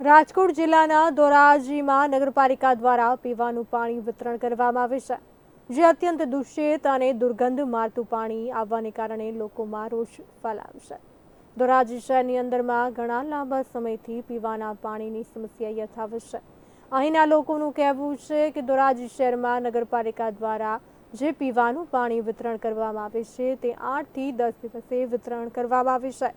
રાજકોટ જિલ્લાના ધોરાજીમાં નગરપાલિકા દ્વારા પીવાનું પાણી વિતરણ કરવામાં આવે છે, જે અત્યંત દૂષિત અને દુર્ગંધ મારતું પાણી આવવાને કારણે લોકોમાં રોષ ફેલાયો છે. ધોરાજી શહેરની અંદરમાં ઘણા લાંબા સમયથી પીવાના પાણીની સમસ્યા યથાવત છે. અહીંના લોકોનું કહેવું છે કે ધોરાજી શહેરમાં નગરપાલિકા દ્વારા જે પીવાનું પાણી વિતરણ કરવામાં આવે છે, તે આઠથી દસ દિવસે વિતરણ કરવામાં આવે છે.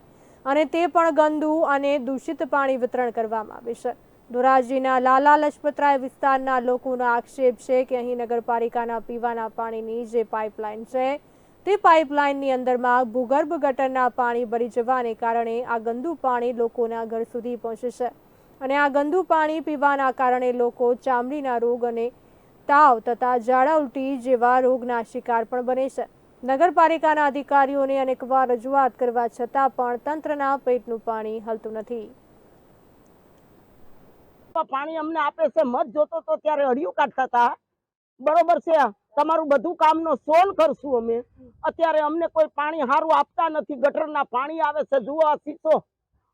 અને તે પણ ગંદુ અને દૂષિત પાણી વિતરણ કરવામાં આવે છે. ધોરાજીના લાલા લજપતરાય વિસ્તારના લોકોનો આક્ષેપ છે કે અહીં નગરપાલિકાના પીવાના પાણીની જે પાઇપલાઇન છે, તે પાઇપલાઇનની અંદરમાં ભૂગર્ભ ગટરના પાણી ભરી જવાને કારણે આ ગંદુ પાણી લોકોના ઘર સુધી પહોંચે છે. અને આ ગંદુ પાણી પીવાના કારણે લોકો ચામડીના રોગ અને તાવ તથા ઝાડા ઉલટી જેવા રોગના શિકાર પણ બને છે. નગરપાલિકાના અધિકારીઓને અનેકવાર રજૂઆત કરવા છતાં પણ તંત્રના પેટનું પાણી હલતું નથી. પાણી અમને આપે છે, મત જોતો તો ત્યારે અડિયું કાઢતા હતા. બરોબર છે, તમારું બધું કામનો સોલ કરશું અમે. અત્યારે અમને કોઈ પાણી સારું આપતા નથી, ગટરના પાણી આવે છે, જુઓ આ શીશો.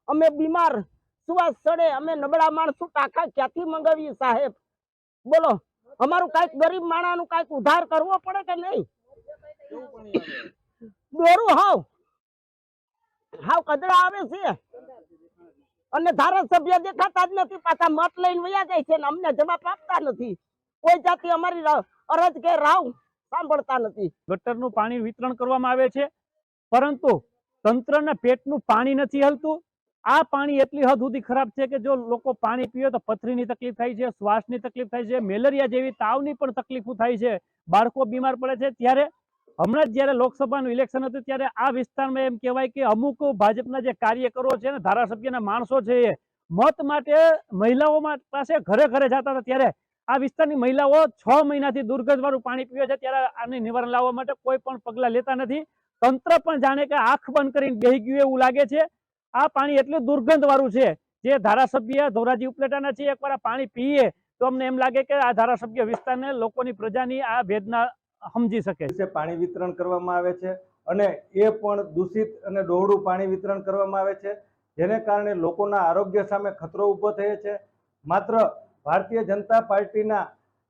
અમે બીમાર, સુવાસ સડે અમે નબળા માણસો ટાંકા ક્યાંથી મંગાવીએ સાહેબ? બોલો, અમારું કાંઈક ગરીબ માણાનું કાંઈક ઉધાર કરવો પડે કે નહીં? દોરું હાવ. હાવ કદરા આવે છે. અને ધારાસભ્ય દેખાતા જ નથી પાછા મત લઈને વયા જાય છે અમને જવાબ આપતા નથી. કોઈ જાતિ અમારી અરજ કે રાવ સાંભળતા નથી. ગટરનું પાણી વિતરણ કરવામાં આવે છે પરંતુ તંત્રના પેટનું પાણી નથી હલતું. આ પાણી એટલી હદ સુધી ખરાબ છે કે જો લોકો પાણી પીવે તો પથરીની તકલીફ થાય છે શ્વાસની તકલીફ થાય છે મેલેરિયા જેવી તાવની પણ તકલીફો થાય છે. બાળકો બીમાર પડે છે ત્યારે હમણાં જ જ્યારે લોકસભાનું ઇલેક્શન હતું ત્યારે આ વિસ્તારમાં એમ કહેવાય કે અમુક ભાજપના જે કાર્યકરો છે ને, ધારાસભ્યના માણસો છે એ મત માટે મહિલાઓ પાસે ઘરે ઘરે જતા હતા. ત્યારે આ વિસ્તારની મહિલાઓ છ મહિનાથી દુર્ગંધવાળું પાણી પીવે છે. ત્યારે આને નિવારણ લાવવા માટે કોઈ પણ પગલાં લેતા નથી. તંત્ર પણ જાણે કે આંખ બંધ કરીને બેહી ગયું એવું લાગે છે. આ પાણી એટલું દુર્ગંધવાળું છે. જે ધારાસભ્ય ધોરાજી ઉપલેટાના છે, એકવાર પાણી પીએ તો અમને એમ લાગે કે આ ધારાસભ્ય વિસ્તારને લોકોની પ્રજાની આ વેદના સમજી શકે. છે પાણી વિતરણ કરવામાં આવે છે અને એ પણ દૂષિત અને ડોહળું પાણી વિતરણ કરવામાં આવે છે. જેને કારણે લોકોના આરોગ્ય સામે ખતરો ઊભો થયો છે. માત્ર ભારતીય જનતા પાર્ટીના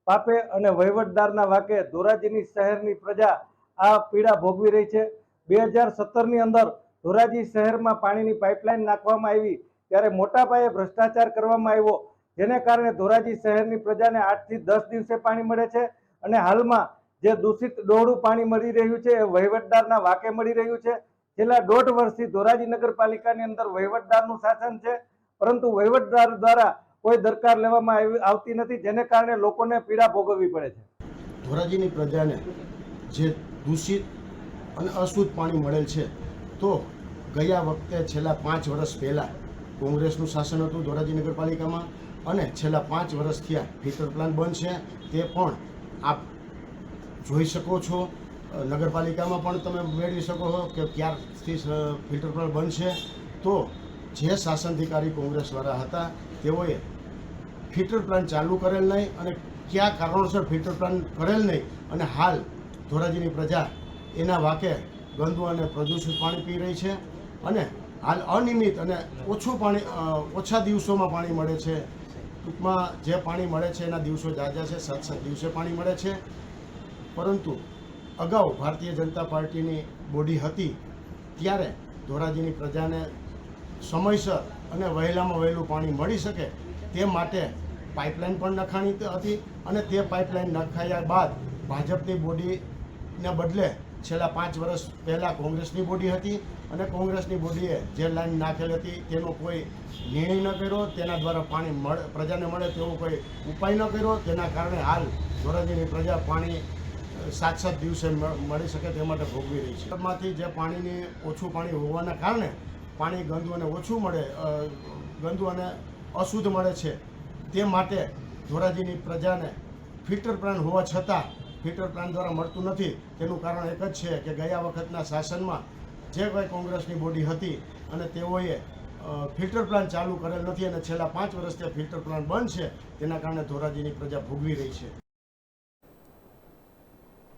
પાપે અને વહીવટદારના વાકે ધોરાજીની શહેરની પ્રજા આ પીડા ભોગવી રહી છે. બે હજાર સત્તરની અંદર ધોરાજી શહેરમાં પાણીની પાઇપલાઇન નાખવામાં આવી, ત્યારે મોટા પાયે ભ્રષ્ટાચાર કરવામાં આવ્યો. જેને કારણે ધોરાજી શહેરની પ્રજાને આઠથી દસ દિવસે પાણી મળે છે અને હાલમાં જે દૂષિત ડોહળું પાણી મળી રહ્યું છે, એ વહીવટદારના વાકે મળી રહ્યું છે. છેલ્લા દોઢ વર્ષથી ધોરાજી નગરપાલિકાની અંદર વહીવટદારનું શાસન છે, પરંતુ વહીવટદાર દ્વારા કોઈ દરકાર લેવામાં આવી- આવતી નથી, જેને કારણે લોકોને પીડા ભોગવવી પડે છે. ધોરાજીની પ્રજાને જે દૂષિત અને અશુદ્ધ પાણી મળેલ છે, તો ગયા વખતે છેલ્લા પાંચ વર્ષ પહેલાં કોંગ્રેસનું શાસન હતું ધોરાજી નગરપાલિકામાં, અને છેલ્લા પાંચ વર્ષ થયા ફિલ્ટર પ્લાન્ટ બંધ છે. તે પણ આપ જોઈ શકો છો. નગરપાલિકામાં પણ તમે મેળવી શકો છો કે ક્યારથી ફિલ્ટર પ્લાન્ટ બનશે. તો જે શાસનાધિકારી કોંગ્રેસવાળા હતા, તેઓએ ફિલ્ટર પ્લાન્ટ ચાલુ કરેલ નહીં અને કયા કારણોસર ફિલ્ટર પ્લાન્ટ કરેલ નહીં અને હાલ ધોરાજીની પ્રજા એના વાકે ગંદુ અને પ્રદૂષિત પાણી પી રહી છે અને હાલ અનિયમિત અને ઓછું પાણી ઓછા દિવસોમાં પાણી મળે છે. ટૂંકમાં જે પાણી મળે છે એના દિવસો જાજા છે, સાત સાત દિવસે પાણી મળે છે. પરંતુ અગાઉ ભારતીય જનતા પાર્ટીની બોડી હતી ત્યારે ધોરાજીની પ્રજાને સમયસર અને વહેલામાં વહેલું પાણી મળી શકે તે માટે પાઇપલાઇન પણ નખાણી હતી અને તે પાઇપલાઇન નખાયા બાદ ભાજપની બોડીને બદલે છેલ્લા પાંચ વર્ષ પહેલાં કોંગ્રેસની બોડી હતી અને કોંગ્રેસની બોડીએ જે લાઈન નાખેલ હતી તેનો કોઈ નિર્ણય ન કર્યો, તેના દ્વારા પાણી મળે, પ્રજાને મળે તેવો કોઈ ઉપાય ન કર્યો, તેના કારણે હાલ ધોરાજીની પ્રજા પાણી સાત સાત દિવસે મળી શકે તે માટે ભોગવી રહી છે. માંથી જે પાણીની ઓછું પાણી હોવાના કારણે પાણી ગંદુ અને ઓછું મળે ગંદુ અને અશુદ્ધ મળે છે તે માટે ધોરાજીની પ્રજાને ફિલ્ટર પ્લાન્ટ હોવા છતાં ફિલ્ટર પ્લાન્ટ દ્વારા મળતું નથી. તેનું કારણ એક જ છે કે ગયા વખતના શાસનમાં જે કોઈ કોંગ્રેસની બોડી હતી અને તેઓએ ફિલ્ટર પ્લાન્ટ ચાલુ કરેલ નથી અને છેલ્લા પાંચ વર્ષથી ફિલ્ટર પ્લાન્ટ બંધ છે, તેના કારણે ધોરાજીની પ્રજા ભોગવી રહી છે.